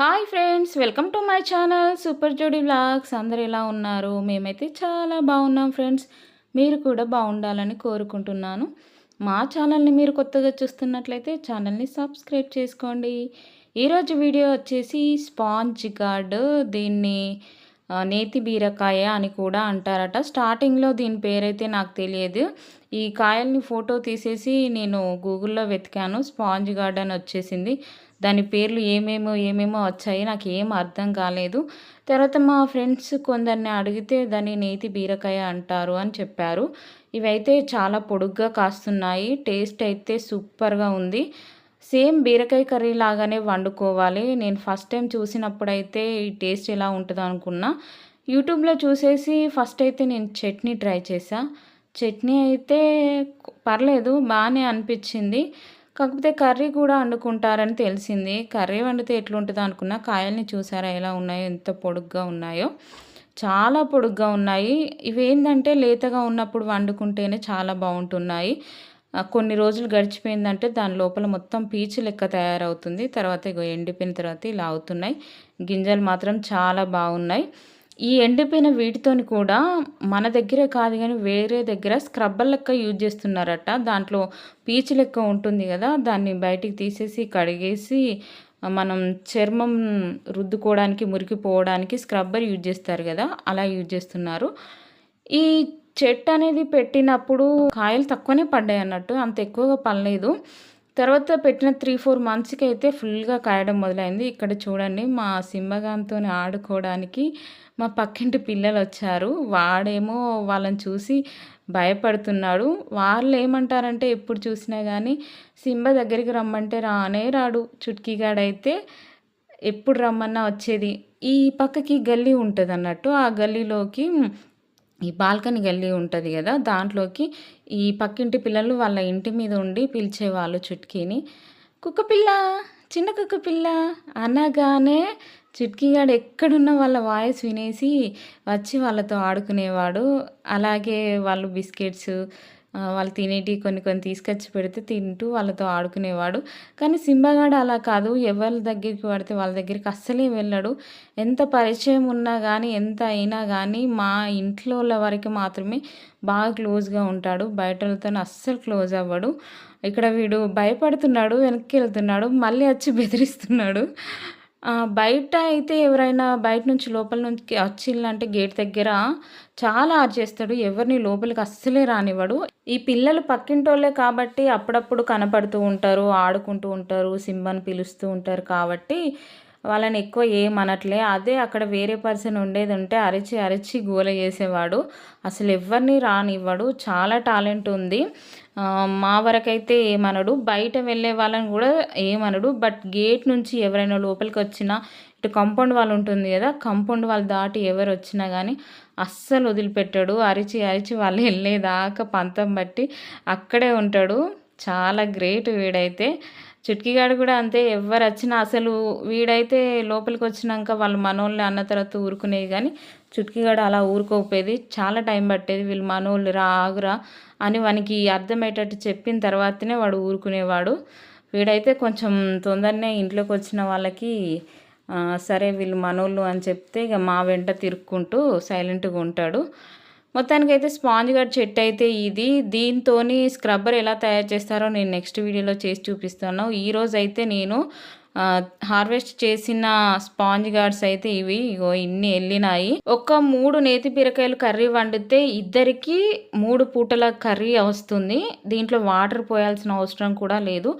Hi friends welcome to my channel super Jodi vlogs. అందరు ఎలా ఉన్నారు? మేమైతే చాలా బాగున్నాం ఫ్రెండ్స్. మీరు కూడా బాగుండాలని కోరుకుంటున్నాను. మా ఛానల్ని మీరు కొత్తగా చూస్తున్నట్లయితే ఛానల్ని సబ్స్క్రైబ్ చేసుకోండి. ఈరోజు వీడియో వచ్చేసి స్పాంజ్ గార్డ్. దీన్ని నేతి బీరకాయ అని కూడా అంటారట. స్టార్టింగ్లో దీని పేరైతే నాకు తెలియదు. ఈ కాయల్ని ఫోటో తీసేసి నేను గూగుల్లో వెతికాను. స్పాంజ్ గార్డెన్ వచ్చేసింది. దాని పేర్లు ఏమేమో ఏమేమో వచ్చాయి నాకు ఏం అర్థం కాలేదు. తర్వాత మా ఫ్రెండ్స్ కొందరిని అడిగితే దాన్ని నేతి బీరకాయ అంటారు అని చెప్పారు. ఇవైతే చాలా పొడుగ్గా కాస్తున్నాయి. టేస్ట్ అయితే సూపర్గా ఉంది. సేమ్ బీరకాయ కర్రీ లాగానే వండుకోవాలి. నేను ఫస్ట్ టైం చూసినప్పుడైతే ఈ టేస్ట్ ఎలా ఉంటుందో అనుకున్నా. యూట్యూబ్లో చూసేసి ఫస్ట్ అయితే నేను చట్నీ ట్రై చేసా చట్నీ అయితే పర్లేదు బాగానే అనిపించింది. కాకపోతే కర్రీ కూడా వండుకుంటారని తెలిసింది. కర్రీ వండితే ఎట్లుంటుందో అనుకున్నా. కాయల్ని చూసారా ఎలా ఉన్నాయో ఎంత పొడుగ్గా ఉన్నాయో. చాలా పొడుగ్గా ఉన్నాయి. ఇవి ఏంటంటే లేతగా ఉన్నప్పుడు వండుకుంటేనే చాలా బాగుంటున్నాయి. కొన్ని రోజులు గడిచిపోయిందంటే దాని లోపల మొత్తం పీచు లెక్క తయారవుతుంది. తర్వాత ఇగో ఎండిపోయిన తర్వాత ఇలా అవుతున్నాయి. గింజలు మాత్రం చాలా బాగున్నాయి. ఈ ఎండిపోయిన వీటితోని కూడా మన దగ్గరే కాదు కానీ వేరే దగ్గర స్క్రబ్బర్ లెక్క యూజ్ చేస్తున్నారట. దాంట్లో పీచు లెక్క ఉంటుంది కదా దాన్ని బయటికి తీసేసి కడిగేసి మనం చర్మం రుద్దుకోవడానికి మురికిపోవడానికి స్క్రబ్బర్ యూజ్ చేస్తారు కదా అలా యూజ్ చేస్తున్నారు. ఈ చెట్టు అనేది పెట్టినప్పుడు కాయలు తక్కువనే పడ్డాయి అన్నట్టు అంత ఎక్కువగా పడలేదు. తర్వాత పెట్టిన త్రీ ఫోర్ మంత్స్కి అయితే ఫుల్గా కాయడం మొదలైంది. ఇక్కడ చూడండి మా సింహగాంతో ఆడుకోవడానికి మా పక్కింటి పిల్లలు వచ్చారు వాడేమో వాళ్ళని చూసి భయపడుతున్నాడు. వాళ్ళు ఏమంటారంటే ఎప్పుడు చూసినా కానీ సింబ దగ్గరికి రమ్మంటే రానే రాడు. చుట్కీగాడైతే ఎప్పుడు రమ్మన్నా వచ్చేది. ఈ పక్కకి గల్లీ ఉంటుంది అన్నట్టు ఆ గల్లీలోకి ఈ బాల్కనీ గల్లీ ఉంటుంది కదా దాంట్లోకి ఈ పక్కింటి పిల్లలు వాళ్ళ ఇంటి మీద ఉండి పిలిచేవాళ్ళు చుట్కీని కుక్కపిల్ల చిన్న కుక్కపిల్ల అనగానే చిట్కీగాడు ఎక్కడున్న వాళ్ళ వాయిస్ వినేసి వచ్చి వాళ్ళతో ఆడుకునేవాడు. అలాగే వాళ్ళు బిస్కెట్స్ వాళ్ళు తినేటి కొన్ని కొన్ని తీసుకొచ్చి పెడితే తింటూ వాళ్ళతో ఆడుకునేవాడు. కానీ సింబగాడు అలా కాదు. ఎవరి దగ్గరికి పడితే వాళ్ళ దగ్గరికి అస్సలే వెళ్ళడు. ఎంత పరిచయం ఉన్నా కానీ ఎంత అయినా కానీ మా ఇంట్లో వరకు మాత్రమే బాగా క్లోజ్గా ఉంటాడు. బయటలతో అస్సలు క్లోజ్ అవ్వడు. ఇక్కడ వీడు భయపడుతున్నాడు వెనక్కి వెళ్తున్నాడు మళ్ళీ వచ్చి బెదిరిస్తున్నాడు. బయట అయితే ఎవరైనా బయట నుంచి లోపల నుంచి వచ్చిందంటే గేట్ దగ్గర చాలా చేస్తాడు ఎవరిని లోపలికి అస్సలే రానివ్వడు. ఈ పిల్లలు పక్కింటోళ్ళే కాబట్టి అప్పుడప్పుడు కనపడుతూ ఉంటారు ఆడుకుంటూ ఉంటారు సింబని పిలుస్తూ ఉంటారు కాబట్టి వాళ్ళని ఎక్కువ ఏమనట్లే. అదే అక్కడ వేరే పర్సన్ ఉండేది ఉంటే అరిచి అరిచి గోల చేసేవాడు. అసలు ఎవరిని రానివ్వడు. చాలా టాలెంట్ ఉంది. మా వరకైతే ఏమనడు. బయట వెళ్ళే వాళ్ళని కూడా ఏమనడు. బట్ గేట్ నుంచి ఎవరైనా లోపలికి వచ్చినా ఇటు కంపౌండ్ వాళ్ళు ఉంటుంది కదా కంపౌండ్ వాళ్ళు దాటి ఎవరు వచ్చినా కానీ అస్సలు వదిలిపెట్టాడు. అరిచి అరిచి వాళ్ళు వెళ్ళేదాకా పంతం బట్టి అక్కడే ఉంటాడు. చాలా గ్రేట్ వీడైతే. చుట్కీగాడు కూడా అంతే ఎవరు వచ్చినా అసలు వీడైతే లోపలికి వచ్చినాక వాళ్ళు మనోళ్ళు అన్న తర్వాత ఊరుకునేవి కానీ చుట్కీగాడు అలా ఊరుకోకపోయేది. చాలా టైం పట్టేది వీళ్ళు మనోళ్ళు రా ఆగురా అని వానికి అర్థమయ్యేటట్టు చెప్పిన తర్వాతనే వాడు ఊరుకునేవాడు. వీడైతే కొంచెం తొందరనే ఇంట్లోకి వచ్చిన వాళ్ళకి సరే వీళ్ళు మనోళ్ళు అని చెప్తే ఇక మా వెంట తిరుక్కుంటూ సైలెంట్గా ఉంటాడు. మొత్తానికైతే స్పాంజ్ గార్డ్ చెట్టు అయితే ఇది. దీంతో స్క్రబ్బర్ ఎలా తయారు చేస్తారో నేను నెక్స్ట్ వీడియోలో చేసి చూపిస్తాను. ఈరోజు అయితే నేను హార్వెస్ట్ చేసిన స్పాంజ్ గార్డ్స్ అయితే ఇవి. ఇగో ఇన్ని వెళ్ళినాయి. ఒక మూడు నేతి బీరకాయలు కర్రీ వండితే ఇద్దరికి మూడు పూటల కర్రీ వస్తుంది. దీంట్లో వాటర్ పోయాల్సిన అవసరం కూడా లేదు.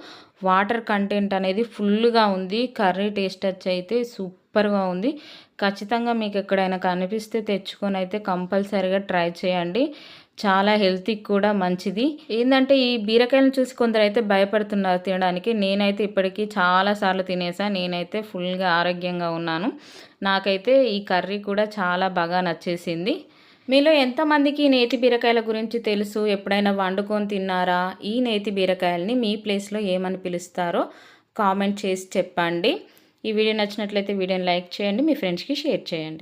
వాటర్ కంటెంట్ అనేది ఫుల్గా ఉంది. కర్రీ టేస్ట్ వచ్చి అయితే సూపర్. సూపర్గా ఉంది. ఖచ్చితంగా మీకు ఎక్కడైనా కనిపిస్తే తెచ్చుకొని అయితే కంపల్సరీగా ట్రై చేయండి. చాలా హెల్తీకి కూడా మంచిది. ఏంటంటే ఈ బీరకాయలను చూసి కొందరు అయితే భయపడుతున్నారు తినడానికి. నేనైతే ఇప్పటికీ చాలాసార్లు తినేసా. నేనైతే ఫుల్గా ఆరోగ్యంగా ఉన్నాను. నాకైతే ఈ కర్రీ కూడా చాలా బాగా నచ్చేసింది. మీలో ఎంతమందికి నేతి బీరకాయల గురించి తెలుసు? ఎప్పుడైనా వండుకొని తిన్నారా? ఈ నేతి బీరకాయలని మీ ప్లేస్లో ఏమని పిలుస్తారో కామెంట్ చేసి చెప్పండి. ఈ వీడియో నచ్చినట్లయితే వీడియోని లైక్ చేయండి మీ ఫ్రెండ్స్కి షేర్ చేయండి.